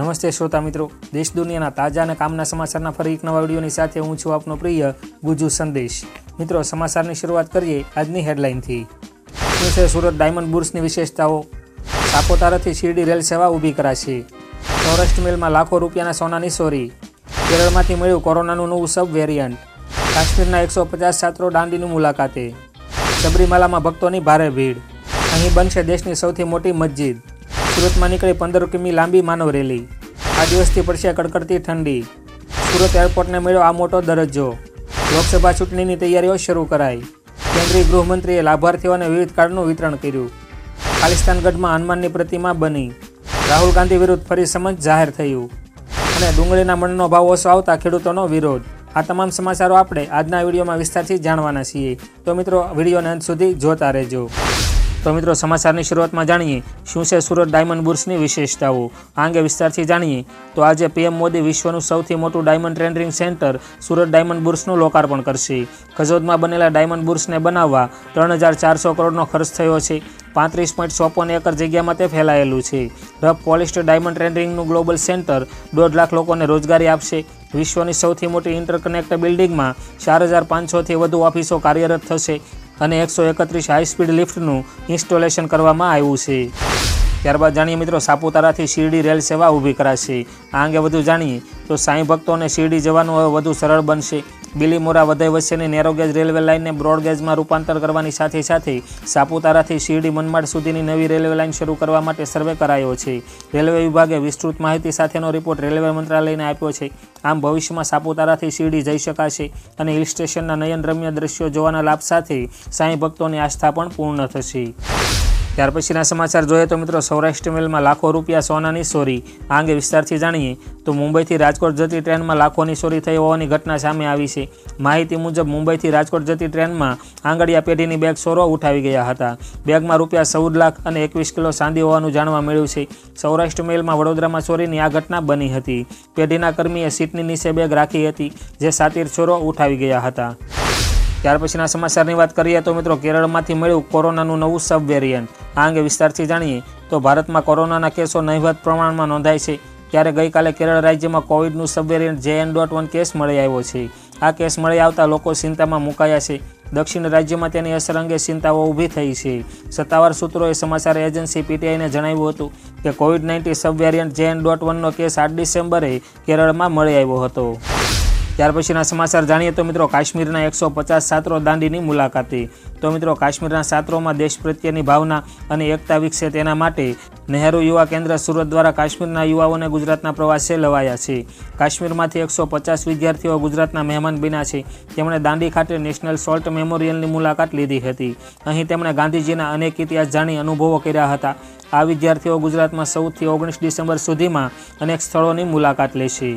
નમસ્તે શ્રોતા મિત્રો. દેશ દુનિયાના તાજા અને કામના સમાચારના ફરી એક નવા વિડીયોની સાથે હું છું આપનો પ્રિય ગુજુ સંદેશ. મિત્રો, સમાચારની શરૂઆત કરીએ આજની હેડલાઇનથી. છે સુરત ડાયમંડ બુર્સની વિશેષતાઓ? સાપોતારાથી શિરડી રેલ સેવા ઊભી કરાશે. સૌરાષ્ટ્ર મેલમાં લાખો રૂપિયાના સોનાની ચોરી કેરળમાંથી મળ્યું કોરોનાનું નવું સબ વેરિયન્ટ કાશ્મીરના એકસો પચાસ છાત્રો દાંડીની મુલાકાતે. સબરીમાલામાં ભક્તોની ભારે ભીડ. અહીં બનશે દેશની સૌથી મોટી મસ્જિદ. સુરતમાં નીકળી પંદર કિમી લાંબી માનવ રેલી. આ દિવસથી પડશે કડકડતી ઠંડી. સુરત એરપોર્ટને મળ્યો આ મોટો દરજ્જો. લોકસભા ચૂંટણીની તૈયારીઓ શરૂ કરાઈ. કેન્દ્રીય ગૃહમંત્રીએ લાભાર્થીઓને વિવિધ કાર્ડનું વિતરણ કર્યું. ખાલિસ્તાનગઢમાં હનુમાનની પ્રતિમા બની. રાહુલ ગાંધી વિરુદ્ધ ફરી સમજ જાહેર થયું. અને ડુંગળીના મણનો ભાવ ઓછો આવતા ખેડૂતોનો વિરોધ. આ તમામ સમાચારો આપણે આજના વિડીયોમાં વિસ્તારથી જાણવાના છીએ. તો મિત્રો, વિડીયોને અંત સુધી જોતા રહેજો. તો મિત્રો સમાચારની શરૂઆતમાં જાણીએ, શું છે સુરત ડાયમંડ બુર્સની વિશેષતાઓ? આ અંગે વિસ્તારથી જાણીએ, તો આજે પીએમ મોદી વિશ્વનું સૌથી મોટું diamond trending centre Surat diamond બુર્સનું લોકાર્પણ કરશે. ખજોદમાં બનેલા ડાયમંડ બુર્સને બનાવવા ત્રણ હજાર ચારસો કરોડનો ખર્ચ થયો છે. પાંત્રીસ પોઈન્ટ ચોપન એકર જગ્યામાં તે ફેલાયેલું છે. રફ પોલિસ્ટર ડાયમંડ ટ્રેન્ડિંગનું ગ્લોબલ સેન્ટર દોઢ લાખ લોકોને રોજગારી આપશે. વિશ્વની સૌથી મોટી ઇન્ટરકનેક્ટ બિલ્ડિંગમાં ચાર હજાર પાંચસોથી વધુ ઓફિસો કાર્યરત થશે. અને એકસો એકત્રીસ હાઈ સ્પીડ લિફ્ટનું ઇન્સ્ટોલેશન કરવામાં આવ્યું છે. ત્યારબાદ જાણીએ મિત્રો, સાપુતારાથી શિરડી રેલ સેવા ઊભી કરાશે. આ અંગે વધુ જાણીએ તો સાંઈ ભક્તોને શિરડી જવાનું હવે વધુ સરળ બનશે. બિલીમોરા વધઈ વચ્ચેની નેરોગેજ રેલવે લાઇનને બ્રોડગેજમાં રૂપાંતર કરવાની સાથે સાથે સાપુતારાથી શિરડી મનમાડ સુધીની નવી રેલવે લાઇન શરૂ કરવા માટે સર્વે કરાયો છે. રેલવે વિભાગે વિસ્તૃત માહિતી સાથેનો રિપોર્ટ રેલવે મંત્રાલયને આપ્યો છે. આમ ભવિષ્યમાં સાપુતારાથી શિરડી જઈ શકાશે અને હિલ સ્ટેશનના નયનરમ્ય દ્રશ્યો જોવાના લાભ સાથે સાંઈ ભક્તોની આસ્થા પણ પૂર્ણ થશે. ત્યાર પછીના સમાચાર જોઈએ તો મિત્રો સૌરાષ્ટ્ર મેલમાં લાખો રૂપિયા સોનાની ચોરી. આ અંગે વિસ્તારથી જાણીએ તો મુંબઈથી રાજકોટ જતી ટ્રેનમાં લાખોની ચોરી થઈ હોવાની ઘટના સામે આવી છે. માહિતી મુજબ મુંબઈથી રાજકોટ જતી ટ્રેનમાં આંગળીયા પેઢીની બેગ ચોરો ઉઠાવી ગયા હતા. બેગમાં રૂપિયા ચૌદ લાખ અને એકવીસ કિલો ચાંદી હોવાનું જાણવા મળ્યું છે. સૌરાષ્ટ્ર મેલમાં વડોદરામાં ચોરીની આ ઘટના બની હતી. પેઢીના કર્મીએ સીટની નીચે બેગ રાખી હતી, જે સાતીર ચોરો ઉઠાવી ગયા હતા. ત્યાર પછીના સમાચારની વાત કરીએ તો મિત્રો કેરળમાંથી મળ્યું કોરોનાનું નવું સબ વેરિયન્ટ આ અંગે વિસ્તારથી જાણીએ તો ભારતમાં કોરોનાના કેસો નહિવત પ્રમાણમાં નોંધાય છે. ત્યારે ગઈકાલે કેરળ રાજ્યમાં કોવિડનું સબ વેરિયન્ટ જે એન ડોટ વન કેસ મળી આવ્યો છે. આ કેસ મળી આવતા લોકો ચિંતામાં મુકાયા છે. દક્ષિણ રાજ્યમાં તેની અસર અંગે ચિંતાઓ ઊભી થઈ છે. સત્તાવાર સૂત્રોએ સમાચાર એજન્સી પીટીઆઈને જણાવ્યું હતું કે COVID nineteen sub variant J N dot વનનો case આઠ ડિસેમ્બરે કેરળમાં મળી આવ્યો હતો. ત્યાર પછીના સમાચાર જાણીએ તો મિત્રો કાશ્મીરના એકસો પચાસ સાત્રો દાંડીની મુલાકાતે. તો મિત્રો કાશ્મીરના સાત્રોમાં દેશ પ્રત્યેની ભાવના અને એકતા વિકસે તેના માટે નહેરુ યુવા કેન્દ્ર સુરત દ્વારા કાશ્મીરના યુવાઓને ગુજરાતના પ્રવાસે લવાયા છે. કાશ્મીરમાંથી એકસો પચાસ વિદ્યાર્થીઓ ગુજરાતના મહેમાન બન્યા છે. તેમણે દાંડી ખાતે નેશનલ સોલ્ટ મેમોરિયલની મુલાકાત લીધી હતી. અહીં તેમણે ગાંધીજીના અનેક ઇતિહાસ જાણી અનુભવો કર્યા હતા. આ વિદ્યાર્થીઓ ગુજરાતમાં સૌથી ઓગણીસ ડિસેમ્બર સુધીમાં અનેક સ્થળોની મુલાકાત લેશે.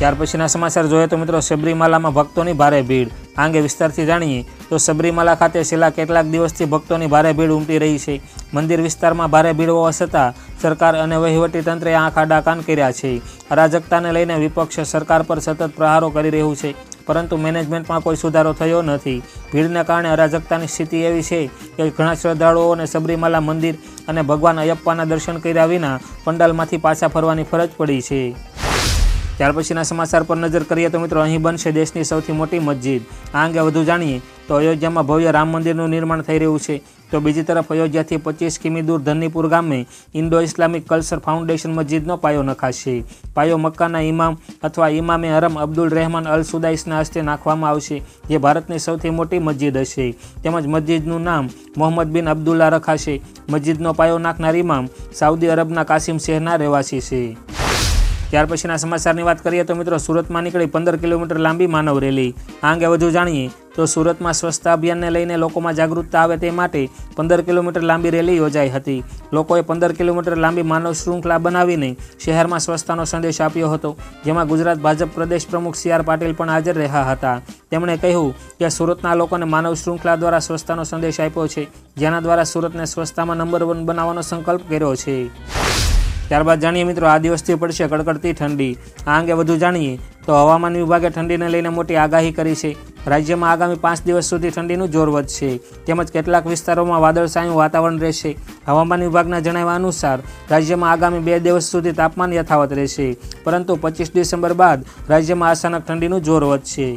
ત્યાર પછીના સમાચાર જોઈએ તો મિત્રો સબરીમાલામાં ભક્તોની ભારે ભીડ. આ અંગે વિસ્તારથી જાણીએ તો સબરીમાલા ખાતે છેલ્લા કેટલાક દિવસથી ભક્તોની ભારે ભીડ ઉમટી રહી છે. મંદિર વિસ્તારમાં ભારે ભીડ હોવા છતાં સરકાર અને વહીવટી તંત્રે આંખ આડાકાન કર્યા છે. અરાજકતાને લઈને વિપક્ષ સરકાર પર સતત પ્રહારો કરી રહ્યું છે, પરંતુ મેનેજમેન્ટમાં કોઈ સુધારો થયો નથી. ભીડને કારણે અરાજકતાની સ્થિતિ એવી છે કે ઘણા શ્રદ્ધાળુઓને સબરીમાલા મંદિર અને ભગવાન અયપ્પાના દર્શન કર્યા વિના પંડાલમાંથી પાછા ફરવાની ફરજ પડી છે. ત્યાર પછીના સમાચાર પર નજર કરીએ તો મિત્રો, અહીં બનશે દેશની સૌથી મોટી મસ્જિદ. આ અંગે વધુ જાણીએ તો અયોધ્યામાં ભવ્ય રામ મંદિરનું નિર્માણ થઈ રહ્યું છે. તો બીજી તરફ અયોધ્યાથી પચીસ કિમી દૂર ધન્નીપુર ગામે ઇન્ડો ઇસ્લામિક કલ્ચર ફાઉન્ડેશન મસ્જિદનો પાયો નખાશે. પાયો મક્કાના ઇમામ અથવા ઇમામે હરમ અબ્દુલ રહેમાન અલ સુદાઇસના હસ્તે નાખવામાં આવશે, જે ભારતની સૌથી મોટી મસ્જિદ હશે. તેમજ મસ્જિદનું નામ મોહમ્મદ બિન અબ્દુલ્લા રખાશે. મસ્જિદનો પાયો નાખનાર ઇમામ સાઉદી અરબના કાસિમ શહેરના રહેવાસી છે. ત્યાર પછીના સમાચારની વાત કરીએ તો મિત્રો સુરતમાં નીકળી પંદર કિલોમીટર લાંબી માનવ રેલી. આ અંગે વધુ જાણીએ તો સુરતમાં સ્વચ્છતા અભિયાનને લઈને લોકોમાં જાગૃતતા આવે તે માટે પંદર કિલોમીટર લાંબી રેલી યોજાઈ હતી. લોકોએ પંદર કિલોમીટર લાંબી માનવ શૃંખલા બનાવીને શહેરમાં સ્વચ્છતાનો સંદેશ આપ્યો હતો, જેમાં ગુજરાત ભાજપ પ્રદેશ પ્રમુખ સી આર પાટીલ પણ હાજર રહ્યા હતા. તેમણે કહ્યું કે સુરતના લોકોને માનવ શૃંખલા દ્વારા સ્વચ્છતાનો સંદેશ આપ્યો છે, જેના દ્વારા સુરતને સ્વચ્છતામાં નંબર વન બનાવવાનો સંકલ્પ કર્યો છે. ત્યારબાદ જાણીએ મિત્રો, આ દિવસથી પડશે કડકડતી ઠંડી. આ અંગે વધુ જાણીએ તો હવામાન વિભાગે ઠંડીને લઈને મોટી આગાહી કરી છે. રાજ્યમાં આગામી પાંચ દિવસ સુધી ઠંડીનું જોર વધશે. તેમજ કેટલાક વિસ્તારોમાં વાદળછાયું વાતાવરણ રહેશે. હવામાન વિભાગના જણાવ્યા અનુસાર, રાજ્યમાં આગામી બે દિવસ સુધી તાપમાન યથાવત રહેશે. પરંતુ પચીસ ડિસેમ્બર બાદ રાજ્યમાં અચાનક ઠંડીનું જોર વધશે.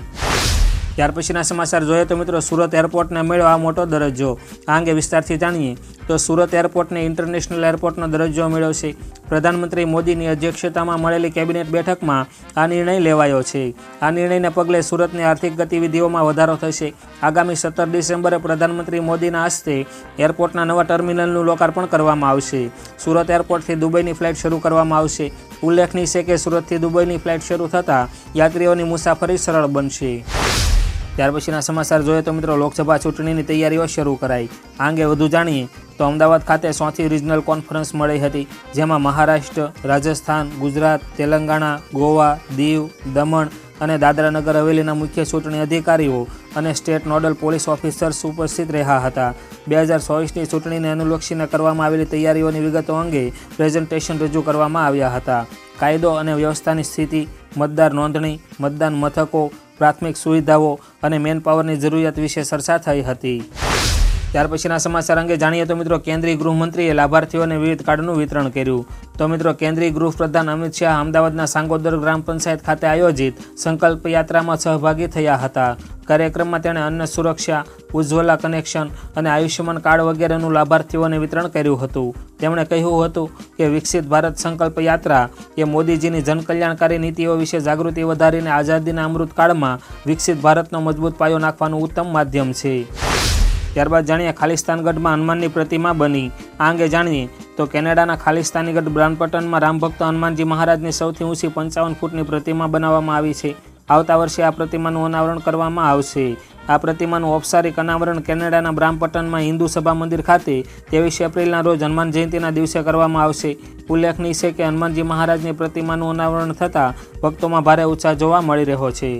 ત્યાર પછીના સમાચાર જોઈએ તો મિત્રો, સુરત એરપોર્ટને મળ્યો આ મોટો દરજ્જો. આ અંગે વિસ્તારથી જાણીએ તો સુરત એરપોર્ટને ઇન્ટરનેશનલ એરપોર્ટનો દરજ્જો મેળવશે પ્રધાનમંત્રી મોદીની અધ્યક્ષતામાં મળેલી કેબિનેટ બેઠકમાં આ નિર્ણય લેવાયો છે. આ નિર્ણયને પગલે સુરતની આર્થિક ગતિવિધિઓમાં વધારો થશે. આગામી સત્તર ડિસેમ્બરે પ્રધાનમંત્રી મોદીના હસ્તે એરપોર્ટના નવા ટર્મિનલનું લોકાર્પણ કરવામાં આવશે. સુરત એરપોર્ટથી દુબઈની ફ્લાઇટ શરૂ કરવામાં આવશે. ઉલ્લેખનીય છે કે સુરતથી દુબઈની ફ્લાઇટ શરૂ થતાં યાત્રીઓની મુસાફરી સરળ બનશે. ત્યાર પછીના સમાચાર જોઈએ તો મિત્રો લોકસભા ચૂંટણીની તૈયારીઓ શરૂ કરાઈ. આ અંગે વધુ જાણીએ તો અમદાવાદ ખાતે સોથી રિજનલ કોન્ફરન્સ મળી હતી, જેમાં મહારાષ્ટ્ર, રાજસ્થાન, ગુજરાત, તેલંગાણા, ગોવા, દીવ, દમણ અને દાદરા નગર હવેલીના મુખ્ય ચૂંટણી અધિકારીઓ અને સ્ટેટ નોડલ પોલીસ ઓફિસર્સ ઉપસ્થિત રહ્યા હતા. બે હજાર ચોવીસની ચૂંટણીને અનુલક્ષીને કરવામાં આવેલી તૈયારીઓની વિગતો અંગે પ્રેઝન્ટેશન રજૂ કરવામાં આવ્યા હતા. કાયદો અને વ્યવસ્થાની સ્થિતિ, મતદાર નોંધણી, મતદાન મથકો, પ્રાથમિક સુવિધાઓ અને મેનપાવરની જરૂરિયાત વિશે ચર્ચા થઈ હતી. ત્યાર પછીના સમાચાર અંગે જાણીએ તો મિત્રો કેન્દ્રીય ગૃહમંત્રીએ લાભાર્થીઓને વિવિધ કાર્ડનું વિતરણ કર્યું. તો મિત્રો કેન્દ્રીય ગૃહપ્રધાન અમિત શાહ અમદાવાદના સાંગોદર ગ્રામ પંચાયત ખાતે આયોજિત સંકલ્પ યાત્રામાં સહભાગી થયા હતા. કાર્યક્રમમાં તેણે અન્ન સુરક્ષા, ઉજ્જવલા કનેક્શન અને આયુષ્યમાન કાર્ડ વગેરેનું લાભાર્થીઓને વિતરણ કર્યું હતું. તેમણે કહ્યું હતું કે વિકસિત ભારત સંકલ્પ યાત્રા એ મોદીજીની જનકલ્યાણકારી નીતિઓ વિશે જાગૃતિ વધારીને આઝાદીના અમૃતકાળમાં વિકસિત ભારતનો મજબૂત પાયો નાખવાનું ઉત્તમ માધ્યમ છે. ત્યારબાદ જાણીએ ખાલિસ્તાનગઢમાં હનુમાનની પ્રતિમા બની. આ અંગે જાણીએ તો કેનેડાના ખાલિસ્તાનીગઢ બ્રાનપટનમાં રામભક્ત હનુમાનજી મહારાજની સૌથી ઊંચી પંચાવન ફૂટની પ્રતિમા બનાવવામાં આવી છે. આવતા વર્ષે આ પ્રતિમાનું અનાવરણ કરવામાં આવશે. આ પ્રતિમાનું ઔપચારિક અનાવરણ કેનેડાના બ્રામપટનમાં હિન્દુ સભા મંદિર ખાતે ત્રેવીસ એપ્રિલના રોજ હનુમાન જયંતિના દિવસે કરવામાં આવશે. ઉલ્લેખનીય છે કે હનુમાનજી મહારાજની પ્રતિમાનું અનાવરણ થતાં ભક્તોમાં ભારે ઉત્સાહ જોવા મળી રહ્યો છે.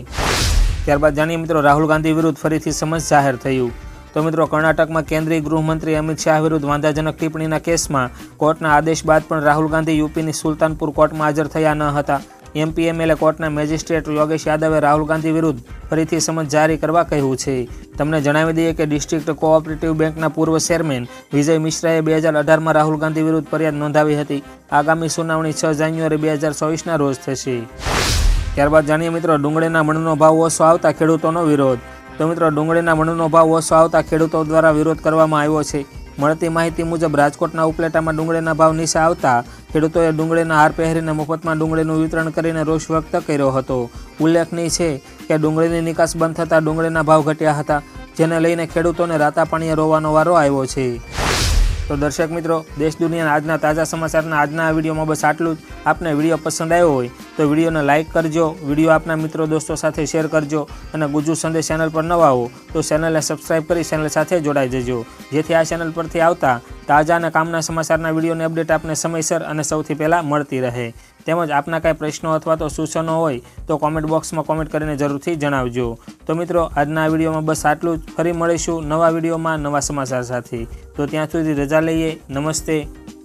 ત્યારબાદ જાણીએ મિત્રો, રાહુલ ગાંધી વિરુદ્ધ ફરીથી સમજ જાહેર થયું. તો મિત્રો, કર્ણાટકમાં કેન્દ્રીય ગૃહમંત્રી અમિત શાહ વિરુદ્ધ વાંધાજનક ટિપ્પણીના કેસમાં કોર્ટના આદેશ બાદ પણ રાહુલ ગાંધી યુપીની સુલતાનપુર કોર્ટમાં હાજર થયા ન હતા. એમપીએમએલએ કોર્ટના મેજિસ્ટ્રેટ યોગેશ યાદવે રાહુલ ગાંધી વિરુદ્ધ ફરીથી સમજ જારી કરવા કહ્યું છે. તમને જણાવી દઈએ કે ડિસ્ટ્રિક્ટ કોઓપરેટિવ બેંકના પૂર્વ ચેરમેન વિજય મિશ્રાએ બે હજાર અઢારમાં રાહુલ ગાંધી વિરુદ્ધ ફરિયાદ નોંધાવી હતી. આગામી સુનાવણી છ જાન્યુઆરી બે હજાર ચોવીસના રોજ થશે. ત્યારબાદ જાણીએ મિત્રો, ડુંગળીના મણનો ભાવ ઓછો આવતા ખેડૂતોનો વિરોધ. તો મિત્રો, ડુંગળીના મણનો ભાવ ઓછો આવતા ખેડૂતો દ્વારા વિરોધ કરવામાં આવ્યો છે. મળતી માહિતી મુજબ, રાજકોટના ઉપલેટામાં ડુંગળીના ભાવ નીચે આવતા ખેડૂતોએ ડુંગળીના હાર પહેરીને મફતમાં ડુંગળીનું વિતરણ કરીને રોષ વ્યક્ત કર્યો હતો. ઉલ્લેખનીય છે કે, ડુંગળીની નિકાસ બંધ થતાં ડુંગળીના ભાવ ઘટ્યા હતા, જેને લઈને ખેડૂતોને રાતા પાણીએ રોવાનો વારો આવ્યો છે. તો દર્શક મિત્રો, દેશ દુનિયાના આજના તાજા સમાચારના આજના વિડીયોમાં બસ આટલું જ. આપને વીડિયો પસંદ આવ્યો હોય તો વિડીયોને લાઇક કરજો, વીડિયો આપના મિત્રો દોસ્તો સાથે શેર કરજો અને ગુજુ સંદેશ ચેનલ પર નવા હો તો ચેનલને સબસ્ક્રાઇબ કરી ચેનલ સાથે જોડાઈ જજો. જેથી આ ચેનલ પરથી આવતા તાજા અને કામના સમાચારના વિડીયોની અપડેટ આપને સમયસર અને સૌથી પહેલાં મળતી રહે. તેમજ આપના કાંઈ પ્રશ્નો અથવા તો સૂચનો હોય તો કોમેન્ટ બોક્સમાં કોમેન્ટ કરીને જરૂરથી જણાવજો. તો મિત્રો, આજના વિડીયોમાં બસ આટલું જ. ફરી મળીશું નવા વિડીયોમાં નવા સમાચાર સાથે. તો ત્યાં સુધી રજા લઈએ. નમસ્તે.